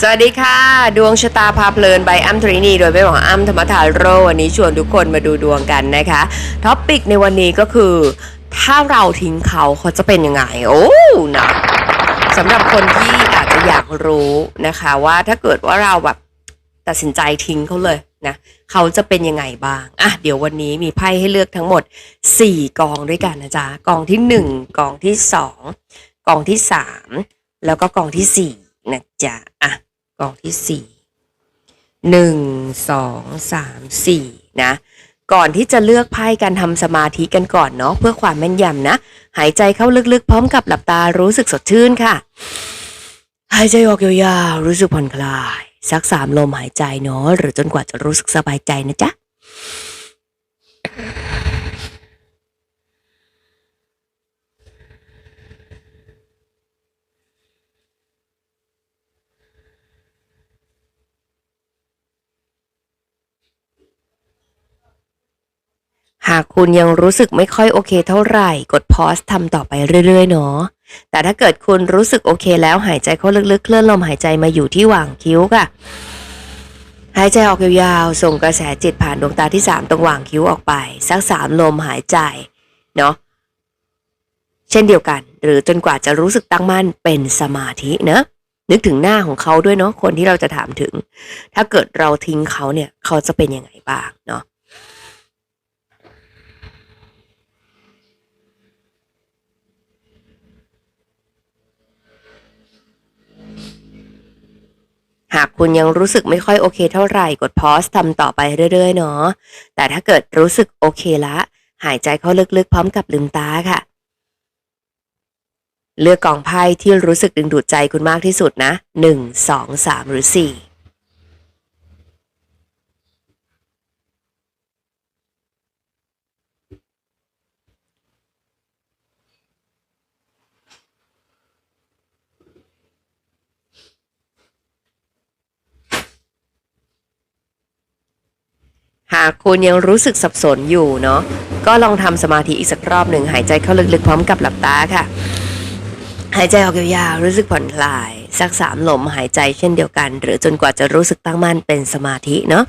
สวัสดีค่ะ ดวงชะตาพาเพลินใบอัมทรินีโดยแม่หมออัมธรรมทาโรวันนี้ชวนทุกคนมาดูดวงกันนะคะท็อปปิกในวันนี้ก็คือ ถ้าเราทิ้งเขาเขาจะเป็นยังไง โอ้นะสำหรับคนที่อาจจะอยากรู้นะคะ ว่าถ้าเกิดว่าเราแบบตัดสินใจทิ้งเขาเลยนะเขาจะเป็นยังไงบ้างอะเดี๋ยววันนี้มีไพ่ให้เลือกทั้งหมด 4 กองด้วยกันนะจ๊ะกองที่ 1 กองที่ 2 กองที่ 3 แล้วก็กองที่4นะจ๊ะอะ กองที่สี่หนึ่งสองสามสี่นะ ก่อนที่จะเลือกไพ่การทำสมาธิกันก่อนเนาะเพื่อความแม่นยำนะ หายใจเข้าลึกๆ พร้อมกับหลับตารู้สึกสดชื่นค่ะ หายใจออกยาวๆรู้สึกผ่อนคลาย สักสามลมหายใจเนาะหรือจนกว่าจะรู้สึกสบายใจนะจ๊ะ หากคุณยังรู้สึกไม่ค่อยโอเคเท่าไหร่ กดพอสทำต่อไปเรื่อยๆเนาะแต่ถ้าเกิดคุณรู้สึกโอเคแล้วหายใจเข้าลึกๆ เคลื่อนลมหายใจมาอยู่ที่หว่างคิ้วค่ะ หายใจออกยาวๆ ส่งกระแสจิตผ่านดวงตาที่ 3 ตรงหว่างคิ้วออกไป สักสามลมหายใจ เนาะเช่นเดียวกัน หรือจนกว่าจะรู้สึกตั้งมั่นเป็นสมาธิเนะนึกถึงหน้าของเขาด้วยเนาะคนที่เราจะถามถึง ถ้าเกิดเราทิ้งเขาเนี่ย เขาจะเป็นยังไงบ้างเนาะากคุณยังรู้สึกไม่ค่อยโอเคเท่าไหร่กดพอสทำต่อไปเรื่อยๆเนาะแต่ถ้าเกิดรู้สึกโอเคละ หายใจเข้าลึกๆ พร้อมกับลืมตาค่ะ เลือกกองไพ่ที่รู้สึกดึงดูดใจคุณมากที่สุดนะหนึ่งสองสามหรือสี่ หากคุณยังรู้สึกสับสนอยู่เนาะก็ลองทำสมาธิอีกสักรอบหนึ่งหายใจเข้าลึกๆพร้อมกับหลับตาค่ะ หายใจออกยาวๆรู้สึกผ่อนคลาย สักสามลมหายใจเช่นเดียวกัน หรือจนกว่าจะรู้สึกตั้งมั่นเป็นสมาธิเนาะ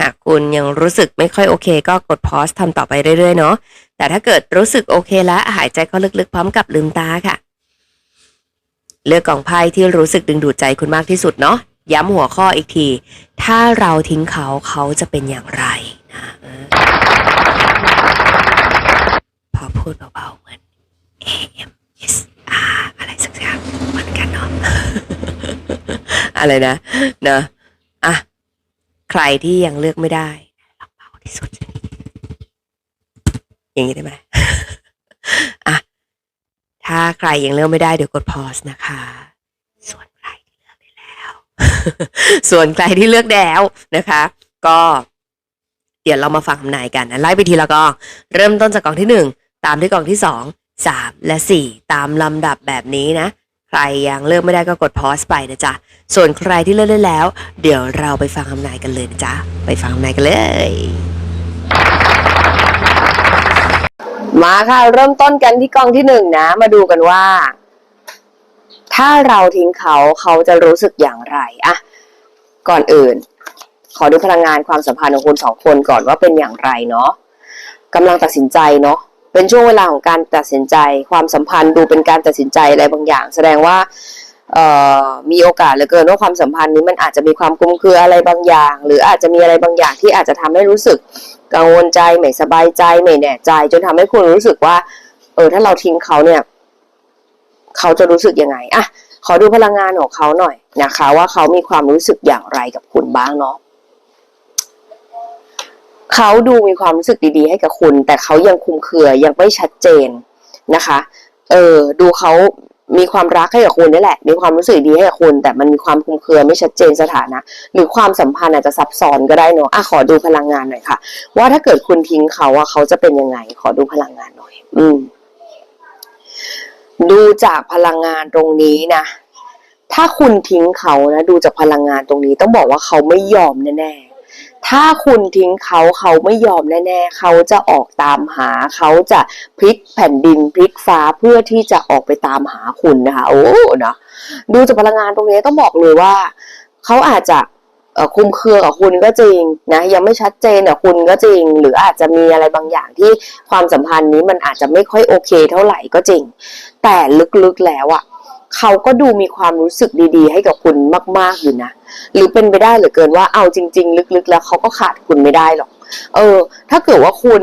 หากคุณยังรู้สึกไม่ค่อยโอเค ก็กดพอสทำต่อไปเรื่อยๆเนาะแต่ถ้าเกิดรู้สึกโอเคแล้วหายใจเข้าลึกๆ พร้อมกับลืมตาค่ะ เลือกกองไพ่ที่รู้สึกดึงดูดใจคุณมากที่สุดเนาะย้ำหัวข้ออีกที ถ้าเราทิ้งเขาเขาจะเป็นอย่างไรนะพอพูดเบาๆเหมือน A M S R อะไรสักอย่างเหมือนกันเนาะอะไรนะเนะ ใครที่ยังเลือกไม่ได้ลองเบาที่สุด อย่างนี้ได้ไหมอะถ้าใครยังเลือกไม่ได้เดี๋ยวกดพอสนะคะ ส่วนใครที่เลือกได้แล้ว ส่วนใครที่เลือกแล้วนะคะ ก็เดี๋ยวเรามาฟังคำนายกันนะไล่ไปทีละกอง เริ่มต้นจากกองที่หนึ่งตามด้วยกองที่สองสามและสี่ตามลำดับแบบนี้นะ ใครยังเลือกไม่ได้ก็กดพอสไปนะจ๊ะ ส่วนใครที่เลือกได้แล้ว เดี๋ยวเราไปฟังคำนายกันเลยนะจ๊ะ ไปฟังคำนายกันเลย มาค่ะ เริ่มต้นกันที่กองที่หนึ่งนะ มาดูกันว่า ถ้าเราทิ้งเขาเขาจะรู้สึกอย่างไรอะก่อนอื่น ขอดูพลังงานความสัมพันธ์ของคุณสองคนก่อนว่าเป็นอย่างไรเนาะกำลังตัดสินใจเนาะ เป็นช่วงเวลาของการตัดสินใจ ความสัมพันธ์ดูเป็นการตัดสินใจอะไรบางอย่าง แสดงว่าเอ่อมีโอกาสเหลือเกินว่าความสัมพันธ์นี้มันอาจจะมีความคลุมเคืออะไรบางอย่าง หรืออาจจะมีอะไรบางอย่างที่อาจจะทำให้รู้สึกกังวลใจไม่สบายใจไม่แน่ใจ จนทำให้คุณรู้สึกว่า เออถ้าเราทิ้งเขาเนี่ย เขาจะรู้สึกยังไงอะขอดูพลังงานของเขาหน่อยนะคะ ว่าเขามีความรู้สึกอย่างไรกับคุณบ้างเนาะ เขาดูมีความรู้สึกดีๆ ให้กับคุณ แต่เขายังคุมเคือยังไม่ชัดเจนนะคะ เออดูเขามีความรักให้กับคุณนี่แหละ มีความรู้สึกดีให้กับคุณ แต่มันมีความคุมเครือไม่ชัดเจนสถานะ หรือความสัมพันธ์อาจจะซับซ้อนก็ได้เนาะอะขอดูพลังงานหน่อยค่ะ ว่าถ้าเกิดคุณทิ้งเขาอะเขาจะเป็นยังไง ขอดูพลังงานหน่อย อืม ดูจากพลังงานตรงนี้นะ ถ้าคุณทิ้งเขานะ ดูจากพลังงานตรงนี้ ต้องบอกว่าเขาไม่ยอมแน่ๆ ถ้าคุณทิ้งเขาเขาไม่ยอมแน่ๆ เขาจะออกตามหา เขาจะพลิกแผ่นดินพลิกฟ้าเพื่อที่จะออกไปตามหาคุณนะคะโอ้เนาะดูจากพลังงานตรงนี้ต้องบอกเลยว่า เขาอาจจะคุมเครือกับคุณก็จริงนะยังไม่ชัดเจนกับคุณก็จริง หรืออาจจะมีอะไรบางอย่างที่ความสัมพันธ์นี้มันอาจจะไม่ค่อยโอเคเท่าไหร่ก็จริง แต่ลึกๆแล้วอะ่ะ เขาก็ดูมีความรู้สึกดีๆ ให้กับคุณมากๆอยู่นะ หรือเป็นไปได้เหลือเกินว่าเอาจริง ๆ ลึกๆ แล้วเขาก็ขาดคุณไม่ได้หรอก เออ ถ้าเกิดว่าคุณ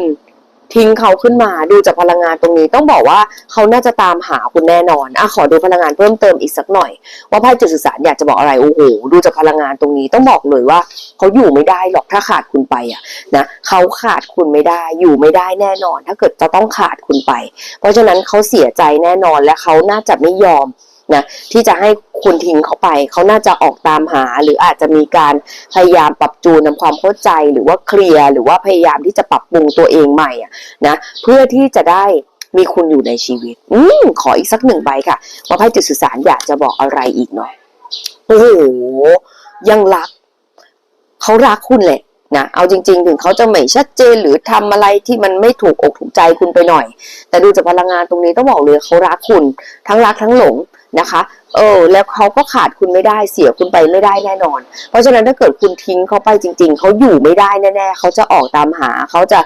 ทิ้งเขาขึ้นมาดูจากพลังงานตรงนี้ต้องบอกว่าเขาน่าจะตามหาคุณแน่นอนอะขอดูพลังงานเพิ่มเติมอีกสักหน่อย ว่าไพ่จุดสื่อสารอยากจะบอกอะไรโอ้โหดูจากพลังงานตรงนี้ต้องบอกเลยว่าเขาอยู่ไม่ได้หรอกถ้าขาดคุณไปอะนะเขาขาดคุณไม่ได้อยู่ไม่ได้แน่นอน ถ้าเกิดจะต้องขาดคุณไป เพราะฉะนั้นเขาเสียใจแน่นอนและเขาน่าจะไม่ยอม นะที่จะให้คุณทิ้งเขาไป เขาน่าจะออกตามหา หรืออาจจะมีการพยายามปรับจูนทำความเข้าใจหรือว่าเคลียร์หรือว่าพยายามที่จะปรับปรุงตัวเองใหม่นะเพื่อที่จะได้มีคุณอยู่ในชีวิต อืมขออีกสักหนึ่งใบค่ะว่าไพ่จุดสื่อสารอยากจะบอกอะไรอีกเนาะโอ้โหยังรัก เขารักคุณแหละนะเอาจริง ๆ ถึงเขาจะไม่ชัดเจนหรือทำอะไรที่มันไม่ถูกอกถูกใจคุณไปหน่อย แต่ดูจากพลังงานตรงนี้ต้องบอกเลยเขารักคุณ ทั้งรักทั้งหลง นะคะเออแล้วเขาก็ขาดคุณไม่ได้เสียคุณไปไม่ได้แน่นอน เพราะฉะนั้นถ้าเกิดคุณทิ้งเขาไปจริง ๆเขาอยู่ไม่ได้แน่ๆเขาจะออกตามหาเขาจะ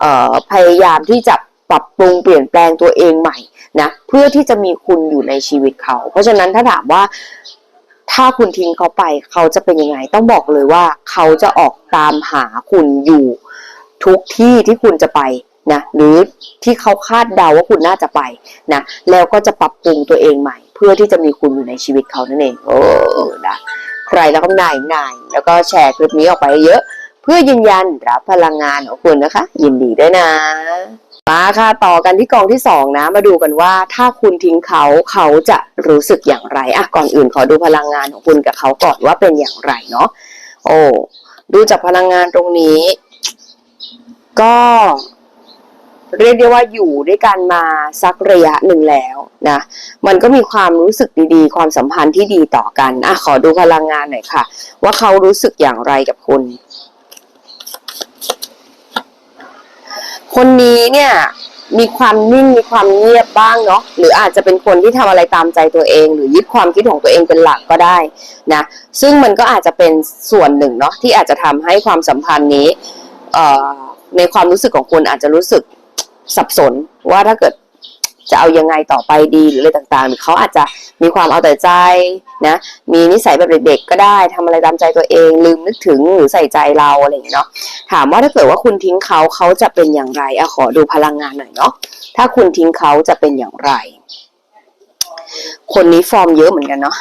เอ่อพยายามที่จะปรับปรุงเปลี่ยนแปลงตัวเองใหม่นะเพื่อที่จะมีคุณอยู่ในชีวิตเขา เพราะฉะนั้นถ้าถามว่าถ้าคุณทิ้งเขาไปเขาจะเป็นยังไง ต้องบอกเลยว่าเขาจะออกตามหาคุณอยู่ทุกที่ที่คุณจะไปนะหรือที่เขาคาดเดาว่าคุณน่าจะไปนะแล้วก็จะปรับปรุงตัวเองใหม่ เพื่อที่จะมีคุณอยู่ในชีวิตเขานั่นเองโอ้นะใครแล้วก็นายนายแล้วก็แชร์คลิปนี้ออกไปเยอะ เพื่อยืนยันรับพลังงานของคุณนะคะ ยินดีด้วยนะมาค่ะต่อกันที่กองที่สองนะ มาดูกันว่าถ้าคุณทิ้งเขาเขาจะรู้สึกอย่างไรอะก่อนอื่นขอดูพลังงานของคุณกับเขาก่อนว่าเป็นอย่างไรเนาะโอ้ดูจากพลังงานตรงนี้ ก็ เรียกได้ว่าอยู่ด้วยกันมาสักระยะหนึ่งแล้วนะ มันก็มีความรู้สึกดีๆ ความสัมพันธ์ที่ดีต่อกันอะขอดูพลังงานหน่อยค่ะ ว่าเขารู้สึกอย่างไรกับคุณ คนนี้เนี่ยมีความนิ่งมีความเงียบบ้างเนาะหรืออาจจะเป็นคนที่ทำอะไรตามใจตัวเอง หรือยึดความคิดของตัวเองเป็นหลักก็ได้นะซึ่งมันก็อาจจะเป็นส่วนหนึ่งเนาะที่อาจจะทำให้ความสัมพันธ์นี้ในความรู้สึกของคุณอาจจะรู้สึก สับสนว่าถ้าเกิดจะเอายังไงต่อไปดีหรืออะไรต่างๆหรือเขาอาจจะมีความเอาแต่ใจนะมีนิสัยแบบเด็กๆก็ได้ทำอะไรตามใจตัวเอง ลืมนึกถึงหรือใส่ใจเราอะไรอย่างเงี้ยเนาะถามว่าถ้าเกิดว่าคุณทิ้งเขาเขาจะเป็นอย่างไรอะขอดูพลังงานหน่อยเนาะถ้าคุณทิ้งเขาจะเป็นอย่างไร คนนี้ฟอร์มเยอะเหมือนกันเนาะ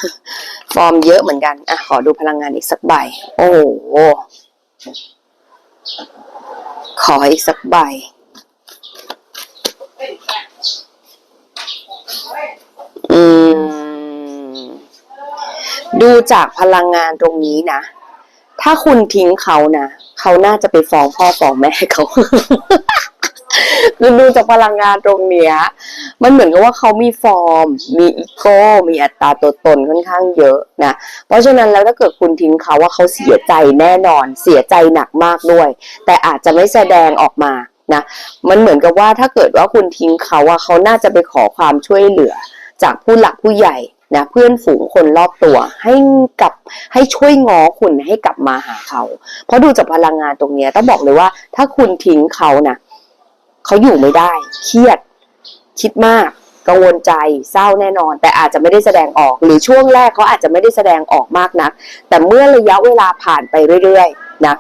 ฟอร์มเยอะเหมือนกันอะขอดูพลังงานอีกสักใบ โอ้โหขออีกสักใบ อืม ดูจากพลังงานตรงนี้นะ ถ้าคุณทิ้งเขานะเขาน่าจะไปฟ้องพ่อฟ้องแม่เขาคือดูจากพลังงานตรงเนี้ย มันเหมือนกับว่าเขามีฟอร์ม มีอีโก้ มีอัตราตัวตนค่อนข้างเยอะนะ เพราะฉะนั้นแล้วถ้าเกิดคุณทิ้งเขาว่าเขาเสียใจแน่นอน เสียใจหนักมากด้วย แต่อาจจะไม่แสดงออกมา นะมันเหมือนกับว่าถ้าเกิดว่าคุณทิ้งเขาอะเขาน่าจะไปขอความช่วยเหลือ จากผู้หลักผู้ใหญ่นะเพื่อนฝูงคนรอบตัวให้กลับให้ช่วยง้อคุณให้กลับมาหาเขา เพราะดูจากพลังงานตรงนี้ต้องบอกเลยว่า ถ้าคุณทิ้งเขานะเขาอยู่ไม่ได้ เครียด คิดมาก กังวลใจเศร้าแน่นอน แต่อาจจะไม่ได้แสดงออก หรือช่วงแรกเขาอาจจะไม่ได้แสดงออกมากนัก แต่เมื่อระยะเวลาผ่านไปเรื่อยๆนะ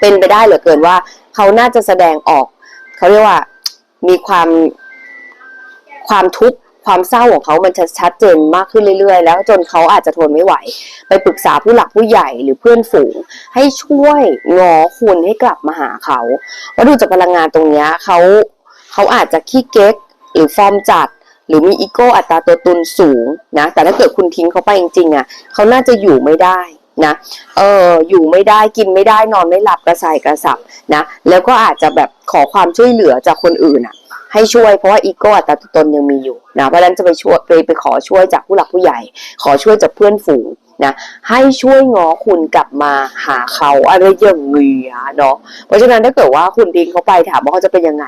เป็นไปได้เหลือเกินว่า เขาน่าจะแสดงออก เขาเรียกว่ามีความความทุกข์ความเศร้าของเขามันจะชัดเจนมากขึ้นเรื่อยๆ แล้วจนเขาอาจจะทนไม่ไหว ไปปรึกษาผู้หลักผู้ใหญ่หรือเพื่อนฝูง ให้ช่วยงอคุณให้กลับมาหาเขาว่าะดูจากพลังงานตรงนี้เขาเขาอาจจะขี้เก๊กหรือฟอร์มจัด หรือมีอีโก้อัตราตัวตนสูงนะแต่ถ้าเกิดคุณทิ้งเขาไปจริงๆอะเขาน่าจะอยู่ไม่ได้ นะเอออยู่ไม่ได้กินไม่ได้นอนไม่หลับกระสายกระสับนะแล้วก็อาจจะแบบขอความช่วยเหลือจากคนอื่นอะให้ช่วยเพราะว่าอีโก้อัตราตัวตนยังมีอยู่นะเพราะฉะนั้นจะไปช่วยไปไปขอช่วยจากผู้หลักผู้ใหญ่ ขอช่วยจากเพื่อนฝูงนะให้ช่วยง้อคุณกลับมาหาเขาอะไรอย่างเงี้ยเนาะเพราะฉะนั้นถ้าเกิดว่าคุณทิ้งเขาไปถามว่าเขาจะเป็นยังไง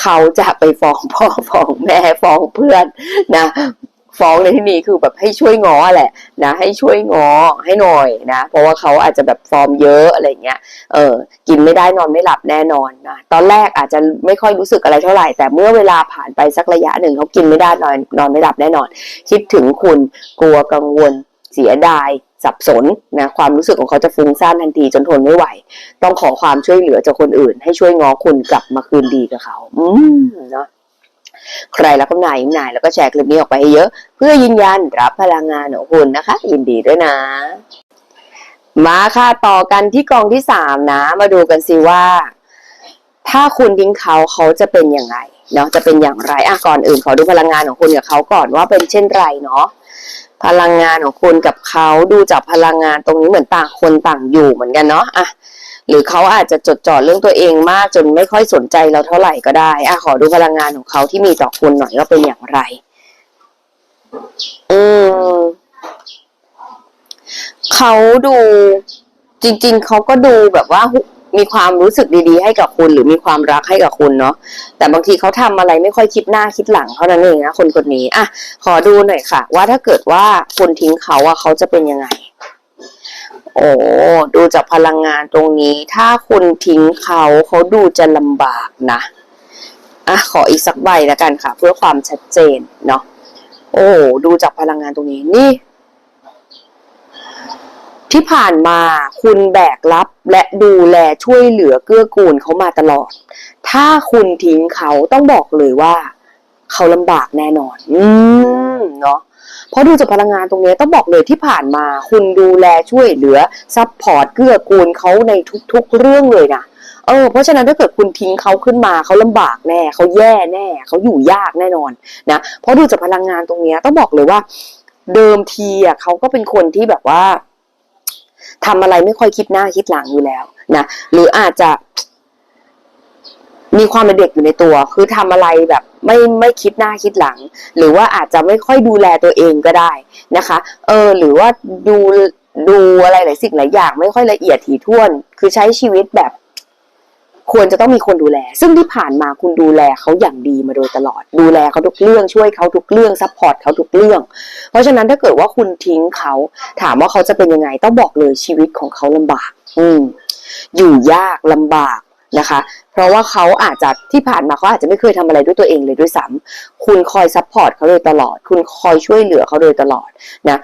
เขาจะไปฟ้องพ่อฟ้องแม่ฟ้องเพื่อนนะ ฟ้องในที่นี้คือแบบให้ช่วยง้อแหละนะให้ช่วยง้อให้หน่อยนะ เพราะว่าเขาอาจจะแบบฟอร์มเยอะอะไรเงี้ยเออกินไม่ได้นอนไม่หลับแน่นอนนะตอนแรกอาจจะไม่ค่อยรู้สึกอะไรเท่าไหร่ แต่เมื่อเวลาผ่านไปสักระยะหนึ่งเขากินไม่ได้นอนนอนไม่หลับแน่นอน คิดถึงคุณกลัวกังวลเสียดายสับสนนะความรู้สึกของเขาจะฟุ้งซ่านทันทีจนทนไม่ไหว ต้องขอความช่วยเหลือจากคนอื่น ให้ช่วยง้อคุณกลับมาคืนดีกับเขา อืมเนาะ ใครรับคำนายยิมนายแล้วก็แชร์คลิปนี้ออกไปให้เยอะ เพื่อยืนยันรับพลังงานของคุณนะคะ ยินดีด้วยนะ มาค่ะต่อกันที่กองที่สามนะ มาดูกันสิว่า ถ้าคุณทิ้งเขาเขาจะเป็นยังไงเนาะจะเป็นอย่างไรอะก่อนอื่นขอดูพลังงานของคุณกับเขาก่อนว่าเป็นเช่นไรเนาะพลังงานของคุณกับเขาดูจากพลังงานตรงนี้เหมือนต่างคนต่างอยู่เหมือนกันเนาะอะ หรือเขาอาจจะจดจ่อเรื่องตัวเองมากจนไม่ค่อยสนใจเราเท่าไหร่ก็ได้อะขอดูพลังงานของเขาที่มีต่อคุณหน่อยว่าเป็นอย่างไร อืมเขาดูจริง ๆ เขาก็ดูแบบว่ามีความรู้สึกดีๆ ให้กับคุณ หรือมีความรักให้กับคุณเนาะแต่บางทีเขาทำอะไรไม่ค่อยคิดหน้าคิดหลังเท่านั้นเองนะคนคนนี้อะขอดูหน่อยค่ะ ว่าถ้าเกิดว่าคุณทิ้งเขาอะเขาจะเป็นยังไง โอ้ดูจากพลังงานตรงนี้ ถ้าคุณทิ้งเขาเขาดูจะลำบากนะอะขออีกสักใบแล้วกันค่ะ เพื่อความชัดเจนเนาะโอ้ดูจากพลังงานตรงนี้นี่ ที่ผ่านมาคุณแบกรับและดูแลช่วยเหลือเกื้อกูลเขามาตลอด ถ้าคุณทิ้งเขาต้องบอกเลยว่า เขาลำบากแน่นอน อืมเนาะ เพราะดูจากพลังงานตรงนี้ต้องบอกเลยที่ผ่านมาคุณดูแลช่วยเหลือซัพพอร์ตเกื้อกูลเขาในทุก ๆ เรื่องเลยนะเออเพราะฉะนั้นถ้าเกิดคุณทิ้งเขาขึ้นมาเขาลำบากแน่เขาแย่แน่เขาอยู่ยากแน่นอนนะเพราะดูจากพลังงานตรงนี้ต้องบอกเลยว่า เดิมทีอะเขาก็เป็นคนที่แบบว่าทำอะไรไม่ค่อยคิดหน้าคิดหลังอยู่แล้วนะหรืออาจจะ มีความเป็นเด็กอยู่ในตัว คือทำอะไรแบบไม่ไม่คิดหน้าคิดหลัง หรือว่าอาจจะไม่ค่อยดูแลตัวเองก็ได้นะคะ เออ หรือว่าดูดูอะไรหลายสิ่งหลายอย่าง ไม่ค่อยละเอียดถี่ถ้วน คือใช้ชีวิตแบบ ควรจะต้องมีคนดูแล ซึ่งที่ผ่านมาคุณดูแลเขาอย่างดีมาโดยตลอด ดูแลเขาทุกเรื่องช่วยเขาทุกเรื่องซัพพอร์ตเขาทุกเรื่อง เพราะฉะนั้นถ้าเกิดว่าคุณทิ้งเขา ถามว่าเขาจะเป็นยังไง ต้องบอกเลยชีวิตของเขาลำบาก อืมอยู่ยากลำบาก นะคะ เพราะว่าเขาอาจจะที่ผ่านมาเขาอาจจะไม่เคยทำอะไรด้วยตัวเองเลยด้วยซ้ำคุณคอยซัพพอร์ตเขาโดยตลอด คุณคอยช่วยเหลือเขาโดยตลอดนะ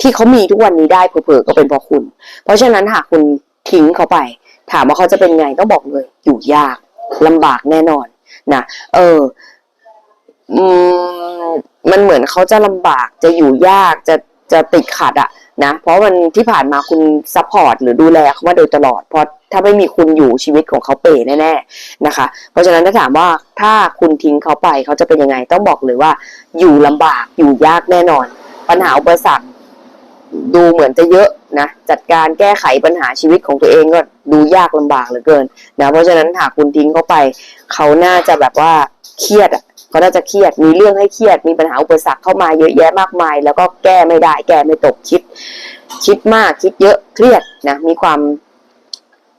ที่เขามีทุกวันนี้ได้เผลอๆก็เป็นเพราะคุณ เพราะฉะนั้นหากคุณทิ้งเขาไป ถามว่าเขาจะเป็นไงต้องบอกเลย อยู่ยากลำบากแน่นอนนะเอออืมมันเหมือนเขาจะลำบากจะอยู่ยากจะจะติดขัดอะ นะ เพราะมันที่ผ่านมาคุณซัพพอร์ตหรือดูแลเขามาโดยตลอด เพราะถ้าไม่มีคุณอยู่ชีวิตของเขาเป๋แน่ๆนะคะ เพราะฉะนั้นถ้าถามว่าถ้าคุณทิ้งเขาไปเขาจะเป็นยังไง ต้องบอกเลยว่าอยู่ลำบากอยู่ยากแน่นอน ปัญหาอุปสรรคดูเหมือนจะเยอะนะจัดการแก้ไขปัญหาชีวิตของตัวเองก็ดูยากลำบากเหลือเกินนะเพราะฉะนั้นหากคุณทิ้งเขาไป เขาน่าจะแบบว่าเครียดอะ เขาน่าจะเครียดมีเรื่องให้เครียดมีปัญหาอุปสรรคเข้ามาเยอะแยะมากมาย แล้วก็แก้ไม่ได้ แก้ไม่ตกคิด คิดมากคิดเยอะเครียดนะมีความ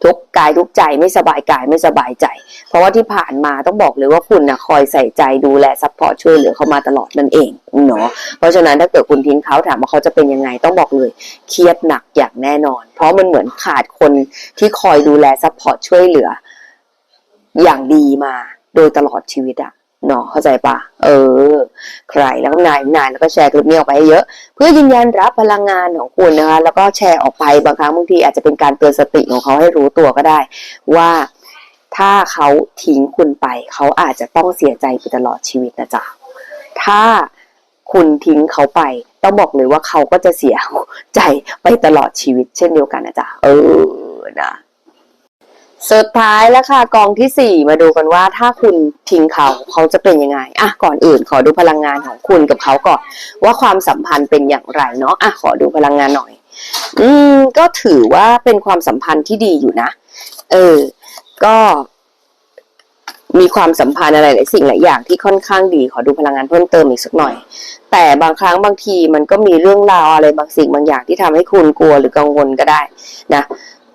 ทุกกายทุกใจไม่สบายกายไม่สบายใจ เพราะว่าที่ผ่านมาต้องบอกเลยว่าคุณนะคอยใส่ใจดูแลซัพพอร์ตช่วยเหลือเขามาตลอดนั่นเองเนาะเพราะฉะนั้นถ้าเกิดคุณทิ้งเขาถามว่าเขาจะเป็นยังไงต้องบอกเลยเครียดหนักอย่างแน่นอน เพราะมันเหมือนขาดคนที่คอยดูแลซัพพอร์ตช่วยเหลือ อย่างดีมาโดยตลอดชีวิตอะ เนาะเข้าใจปะเออ ใครแล้วก็นายนายแล้วก็แชร์คลิปนี้ออกไปเยอะ เพื่อยืนยันรับพลังงานของคุณนะคะ แล้วก็แชร์ออกไปบางครั้งบางทีอาจจะเป็นการเตือนสติของเขาให้รู้ตัวก็ได้ ว่าถ้าเขาทิ้งคุณไป เขาอาจจะต้องเสียใจไปตลอดชีวิตนะจ๊ะถ้าคุณทิ้งเขาไป ต้องบอกเลยว่าเขาก็จะเสียใจไปตลอดชีวิตเช่นเดียวกันนะจ๊ะเออนะ สุดท้ายแล้วค่ะกองที่สี่มาดูกันว่าถ้าคุณทิ้งเขาเขาจะเป็นยังไงอะก่อนอื่นขอดูพลังงานของคุณกับเขาก่อน ว่าความสัมพันธ์เป็นอย่างไรเนาะอะขอดูพลังงานหน่อย อืม ก็ถือว่าเป็นความสัมพันธ์ที่ดีอยู่นะ เออ ก็ มีความสัมพันธ์อะไรหลายสิ่งหลายอย่างที่ค่อนข้างดี ขอดูพลังงานเพิ่มเติมอีกสักหน่อย แต่บางครั้งบางทีมันก็มีเรื่องราวอะไรบางสิ่งบางอย่างที่ทำให้คุณกลัวหรือกังวลก็ได้ นะ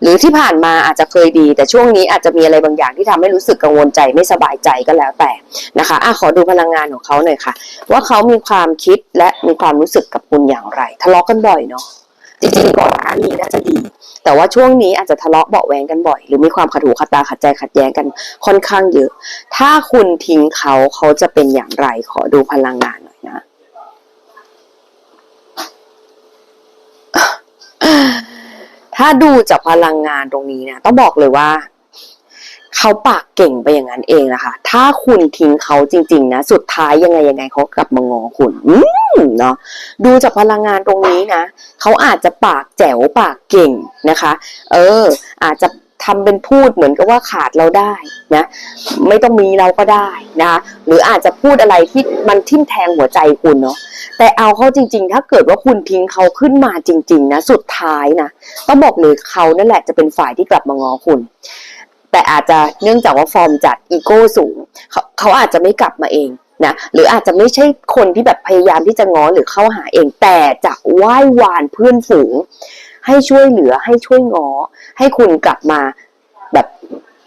หรือที่ผ่านมาอาจจะเคยดี แต่ช่วงนี้อาจจะมีอะไรบางอย่างที่ทำให้รู้สึกกังวลใจไม่สบายใจก็แล้วแต่นะคะอะขอดูพลังงานของเขาหน่อยค่ะ ว่าเขามีความคิดและมีความรู้สึกกับคุณอย่างไร ทะเลาะกันบ่อยเนาะจริงๆก่อนหน้านี้น่าจะดี แต่ว่าช่วงนี้อาจจะทะเลาะเบาะแวงกันบ่อย หรือมีความขัดหูขัดตาขัดใจขัดแย้งกันค่อนข้างเยอะ ถ้าคุณทิ้งเขาเขาจะเป็นอย่างไร ขอดูพลังงานหน่อยนะ ถ้าดูจากพลังงานตรงนี้นะต้องบอกเลยว่าเขาปากเก่งไปอย่างนั้นเองนะคะ ถ้าคุณทิ้งเขาจริง ๆ นะ สุดท้ายยังไงยังไงเขากลับมางอคุณอืมเนาะ ดูจากพลังงานตรงนี้นะ เขาอาจจะปากแจ๋วปากเก่งนะคะ เออ อาจจะ ทำเป็นพูดเหมือนกับว่าขาดเราได้นะไม่ต้องมีเราก็ได้นะคะหรืออาจจะพูดอะไรที่มันทิ่มแทงหัวใจคุณเนาะแต่เอาเข้าจริง ๆ ถ้าเกิดว่าคุณทิ้งเขาขึ้นมาจริง ๆ นะ สุดท้ายนะต้องบอกเลยเขานั่นแหละจะเป็นฝ่ายที่กลับมางอคุณแต่อาจจะเนื่องจากว่าฟอร์มจัดอีโก้สูงเขาเขาอาจจะไม่กลับมาเองนะหรืออาจจะไม่ใช่คนที่แบบพยายามที่จะง้อหรือเข้าหาเอง แต่จะไหว้วานเพื่อนฝูง ให้ช่วยเหลือให้ช่วยง้อให้คุณกลับมาแบบ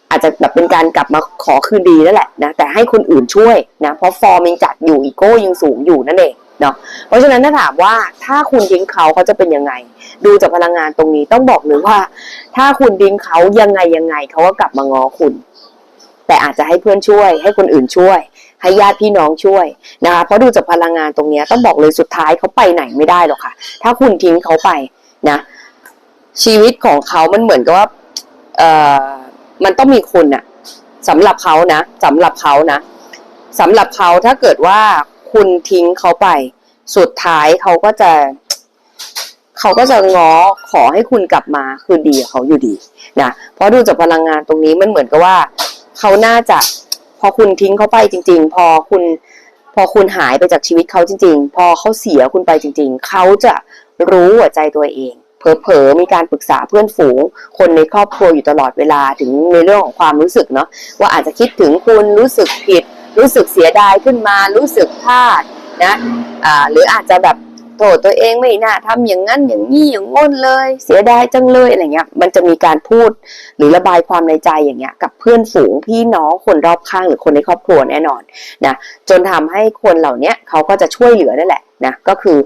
อาจจะแบบเป็นการกลับมาขอคืนดีนั่นแหละนะแต่ให้คนอื่นช่วยนะเพราะฟอร์มยังจัดอยู่อีโก้ยังสูงอยู่นั่นเองเนาะเพราะฉะนั้นถ้าถามว่าถ้าคุณทิ้งเขาเขาจะเป็นยังไง ดูจากพลังงานตรงนี้ต้องบอกเลยว่า ถ้าคุณทิ้งเขายังไงยังไงเขาก็กลับมาง้อคุณ แต่อาจจะให้เพื่อนช่วย ให้คนอื่นช่วย ให้ญาติพี่น้องช่วยนะคะเพราะดูจากพลังงานตรงนี้ต้องบอกเลยสุดท้ายเขาไปไหนไม่ได้หรอกค่ะ ถ้าคุณทิ้งเขาไปนะ ชีวิตของเขามันเหมือนกับว่าเออมันต้องมีคุณอะสำหรับเขานะสำหรับเขานะสำหรับเขาถ้าเกิดว่าคุณทิ้งเขาไป สุดท้ายเขาก็จะ เขาก็จะง้อขอให้คุณกลับมาคืนดีเขาอยู่ดีนะเพราะดูจากพลังงานตรงนี้มันเหมือนกับว่า เขาน่าจะพอคุณทิ้งเขาไปจริง ๆ พอคุณ พอคุณหายไปจากชีวิตเขาจริง ๆ พอเขาเสียคุณไปจริง ๆ เขาจะรู้หัวใจตัวเอง เผลอๆมีการปรึกษาเพื่อนฝูง คนในครอบครัวอยู่ตลอดเวลาถึงในเรื่องของความรู้สึกเนาะว่าอาจจะคิดถึงคุณรู้สึกผิด รู้สึกเสียดายขึ้นมารู้สึกพลาดนะอ่าหรืออาจจะแบบโทษตัวเองไม่น่าทำอย่างนั้นอย่างนี้อย่างง้นเลย เสียดายจังเลยอะไรเงี้ยมันจะมีการพูดหรือระบายความในใจอย่างเงี้ยกับเพื่อนฝูงพี่น้องคนรอบข้างหรือคนในครอบครัวแน่นอนนะจนทำให้คนเหล่านี้เขาก็จะช่วยเหลือนั่นแหละนะก็คือ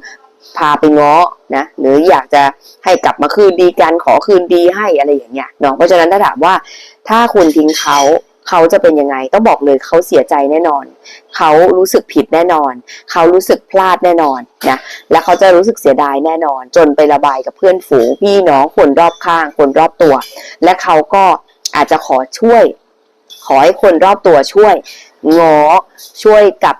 พาไปง้อนะหรืออยากจะให้กลับมาคืนดีกันขอคืนดีให้อะไรอย่างเงี้ยเนาะเพราะฉะนั้นถ้าถามว่าถ้าคุณทิ้งเขาเขาจะเป็นยังไงต้องบอกเลยเขาเสียใจแน่นอน เขารู้สึกผิดแน่นอน เขารู้สึกพลาดแน่นอนนะและเขาจะรู้สึกเสียดายแน่นอน จนไประบายกับเพื่อนฝูงพี่น้องคนรอบข้าง คนรอบตัว และเขาก็อาจจะขอช่วย ขอให้คนรอบตัวช่วยง้อช่วยกลับ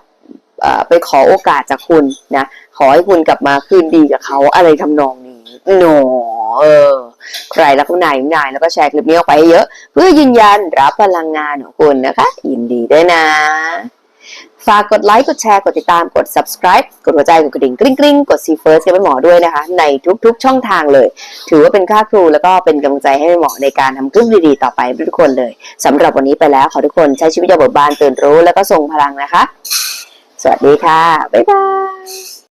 ไปขอโอกาสจากคุณนะ ขอให้คุณกลับมาคืนดีกับเขาอะไรทำนองนี้โนเออ ใครรักคุณนายคุณนายแล้วก็แชร์คลิปนี้ออกไปเยอะ เพื่อยืนยันรับพลังงานของคุณนะคะ ยินดีด้วยนะ ฝากกดไลค์ กดแชร์ กดติดตาม กด subscribe กดหัวใจ กดกระดิ่งกริ๊งกริ๊งกด see first กับแม่หมอด้วยนะคะ ในทุกๆช่องทางเลย ถือว่าเป็นค่าครูแล้วก็เป็นกำลังใจให้แม่หมอในการทำคลิปดีๆต่อไปทุกคนเลยสำหรับวันนี้ไปแล้วขอทุกคนใช้ชีวิตอย่างเบิกบานตื่นรู้ แล้วก็ทรงพลังนะคะ สวัสดีค่ะ บ๊ายบาย